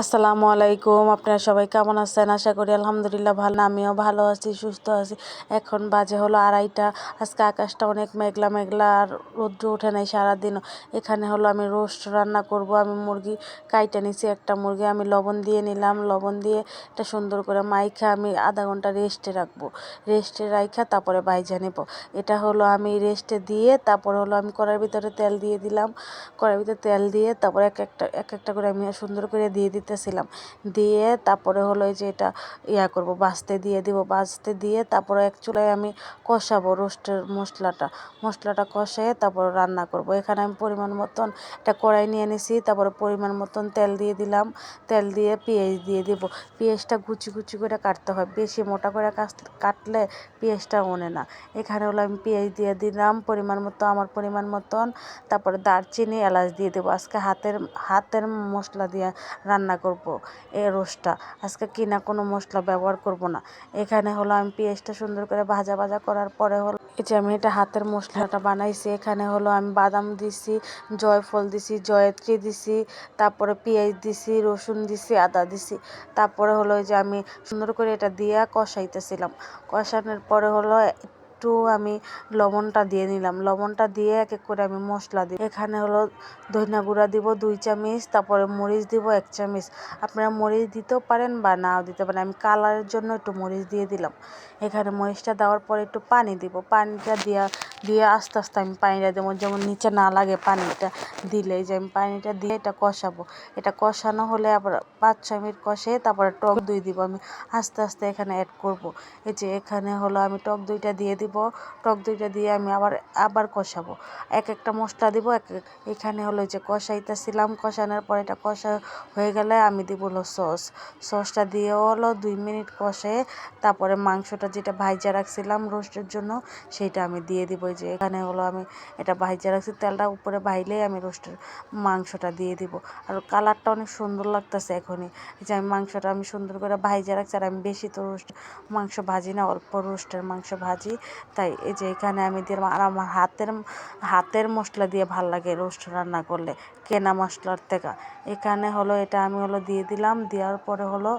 আসসালামু আলাইকুম, আপনারা সবাই কেমন আছেন? আশা করি আলহামদুলিল্লাহ ভালো। আমিও ভালো আছি, সুস্থ আছি। এখন বাজে হলো আড়াইটা। আজকে আকাশটা অনেক মেঘলা মেঘলা আর রৌদ্র ওঠে নাই সারাদিনও। এখানে হলো আমি রোস্ট রান্না করব। আমি মুরগি কাইটে নিছি, একটা মুরগি। আমি লবণ দিয়ে নিলাম। লবণ দিয়ে এটা সুন্দর করে মাইখা আমি আধা ঘণ্টা রেস্টে রাখব। রেস্টে রাইখা তারপরে বাইজা নেব। এটা হলো আমি রেস্টে দিয়ে তারপরে হলো আমি কড়ার ভিতরে তেল দিয়ে দিলাম। কড়ার ভিতরে তেল দিয়ে তারপরে এক একটা এক একটা করে আমি সুন্দর করে দিয়ে দিতেছিলাম। দিয়ে তারপরে হলো যে এটা ইয়া করব বাছতে দিয়ে দিব। বাছতে দিয়ে তারপরে এক চুলায় আমি কষাবো রোস্টের মশলাটা। মশলাটা কষায় তারপর রান্না করব। এখানে আমি পরিমাণ মতন একটা কড়াই নিয়ে নিছি, তারপরে পরিমাণ মতন তেল দিয়ে দিলাম। তেল দিয়ে পেঁয়াজ দিয়ে দিব। পেঁয়াজটা কুচি কুচি করে কাটতে হয়। বেশি মোটা করে কাটলে পেঁয়াজটা ওনে না। এখানে হলো আমি পেঁয়াজ দিয়ে দিলাম পরিমাণ মতো, আমার পরিমাণ মতন। তারপরে দারচিনি, এলাচ দিয়ে দেবো। আজকে হাতের হাতের মশলা দিয়ে রান্না করব, এই রোস্টটা। আজকে কিনা কোনো মশলা ব্যবহার করব না। এখানে হলো আমি পেঁয়াজটা সুন্দর করে ভাজা ভাজা করার পরে হলো এই যে আমি এটা হাতের মশলাটা বানাইছি। এখানে হলো আমি বাদাম দিছি, জয়ফল দিছি, জয়ত্রী দিছি, তারপরে পেঁয়াজ দিছি, রসুন দিছি, আদা দিছি। তারপরে হলো যে আমি সুন্দর করে এটা দিয়া কষাইতেছিলাম। কষানোর পরে হলো একটু আমি লবণটা দিয়ে নিলাম। লবণটা দিয়ে এক এক করে আমি মশলা দিই। এখানে হলো ধনিয়া গুঁড়া দিব দুই চামচ, তারপরে মরিচ দিব এক চামচ। আপনারা মরিচ দিতেও পারেন বা নাও দিতে পারেন। আমি কালারের জন্য একটু মরিচ দিয়ে দিলাম। এখানে মরিচটা দেওয়ার পরে একটু পানি দিব। পানিটা দেওয়া দিয়ে আস্তে আস্তে আমি পানিটা দেবো। যেমন নিচে না লাগে পানিটা দিলে, যে আমি পানিটা দিয়ে এটা কষাবো। এটা কষানো হলে আবার পাঁচ, ছয় মিনিট কষে তারপরে টক দই দিব। আমি আস্তে আস্তে এখানে অ্যাড করব। এই যে এখানে হলো আমি টক দইটা দিয়ে দিব। টক দইটা দিয়ে আমি আবার আবার কষাবো। এক একটা মশলা দিব, এক এখানে হলো যে কষাইতেছিলাম, কষানোর পর এটা কষা হয়ে গেলে আমি দিব হলো সস। সসটা দিয়ে হলো দুই মিনিট কষে, তারপরে মাংসটা যেটা ভাইজা রাখছিলাম রোস্টের জন্য সেইটা আমি দিয়ে দিব। যে এখানে হলো আমি এটা ভাইজা রাখছি, তেলটা উপরে ভাইলেই আমি রোস্টের মাংসটা দিয়ে দিব। আর কালারটা অনেক সুন্দর লাগতেছে এখনই। যে আমি মাংসটা আমি সুন্দর করে ভাইজা রাখছি, আর আমি বেশি তো রোস্ট মাংস ভাজি না, অল্প রোস্টের মাংস ভাজি। তাই এই যে এখানে আমি দিলাম আর আমার হাতের হাতের মশলা দিয়ে ভালো লাগে রোস্ট রান্না করলে, কেনা মশলার থেকে। এখানে হলো এটা আমি হলো দিয়ে দিলাম, দেওয়ার পরে হলো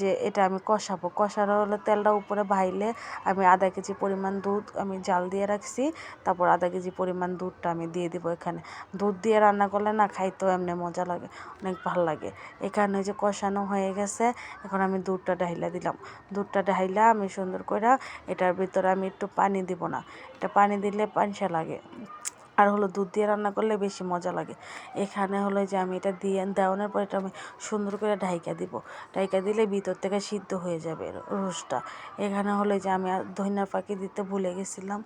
যে এটা আমি কষাবো। কষানো হলো তেলটা উপরে ভাইলে আমি আধা কেজি পরিমাণ দুধ আমি জাল দিয়ে রাখছি। তারপর আধা কেজি পরিমাণ দুধটা আমি দিয়ে দিব এখানে। দুধ দিয়ে রান্না করলে না খাইতেও এমনি মজা লাগে, অনেক ভালো লাগে। এখানে যে কষানো হয়ে গেছে, এখন আমি দুধটা ঢাইলা দিলাম। দুধটা ঢাইলা আমি সুন্দর করে এটার ভিতরে আমি একটু পানি দিব না। এটা পানি দিলে পানসা লাগে। আর হলো দুধ দিয়ে রান্না করলে বেশি মজা লাগে। এখানে হলো যে আমি এটা দিয়ে দেওয়ানোর পর এটা আমি সুন্দর করে ঢাইকা দিব। ঢাইকা দিলে ভিতর থেকে সিদ্ধ হয়ে যাবে রোস্টটা। এখানে হলো যে আমি আর ধনিয়ার পাখি দিতে ভুলে গেছিলাম।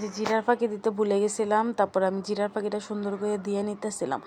যে জিরার পাখি দিতে ভুলে গেছিলাম, তারপর আমি জিরার পাখিটা সুন্দর করে দিয়ে নিতেছিলাম।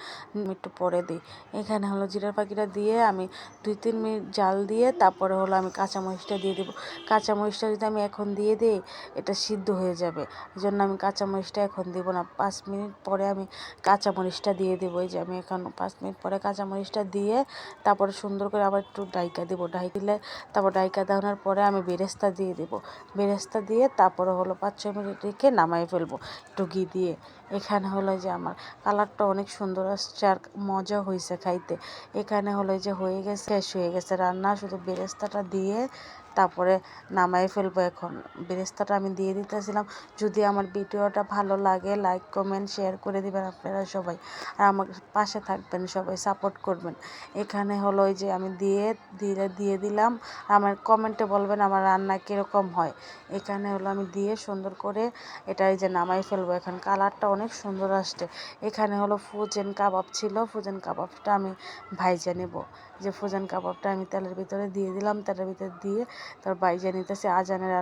একটু পরে দিই। এখানে হলো জিরার পাখিটা দিয়ে আমি দুই, তিন মিনিট জাল দিয়ে তারপরে হলো আমি কাঁচামরিচটা দিয়ে দেবো। কাঁচামরিচটা যদি আমি এখন দিয়ে দিই, এটা সিদ্ধ হয়ে যাবে। এই জন্য আমি কাঁচামরিচটা এখন দেবো না। পাঁচ মিনিট পরে আমি কাঁচামরিচটা দিয়ে দেবো। এই যে আমি এখন পাঁচ মিনিট পরে কাঁচামরিচটা দিয়ে তারপরে সুন্দর করে আবার একটু ডাইকা দেবো। ডাই দিলে তারপর ডাইকা দেওয়ানোর পরে আমি বেরেস্তা দিয়ে দেবো। বেরেস্তা দিয়ে তারপরে হলো পাঁচ ছ মিনিট রেখে নামাই ফেলব। একটু ঘি দিয়ে। এখানে হলো যে আমার কালারটা অনেক সুন্দর আসছে আর মজা হয়েছে খাইতে। এখানে হলো যে হয়ে গেছে, শেষ হয়ে গেছে রান্না। শুধু বেরেস্তাটা দিয়ে তারপরে নামাই ফেলব এখন। বেরেস্তাটা আমি দিয়ে দিতেছিলাম। যদি আমার ভিডিওটা ভালো লাগে লাইক কমেন্ট শেয়ার করে দিবেন আপনারা সবাই। আর আমার পাশে থাকবেন, সবাই সাপোর্ট করবেন। এখানে হলো যে আমি দিয়ে দিয়ে দিয়ে দিলাম। আমার কমেন্টে বলবেন আমার রান্না কীরকম হয়। এখানে হলো আমি দিয়ে সুন্দর করে এটা এই যে নামাই ফেলব। এখন কালারটা অনেক সুন্দর আসছে। এখানে হলো ফুজেন কাবাব ছিল। ফুজেন কাবাবটা আমি ভাইজা নেব। যে ফুজেন কাবাবটা আমি তেলের ভিতরে দিয়ে দিলাম, তেলের ভিতরে দিয়ে তার ভাইজা নিতেছে, আজানের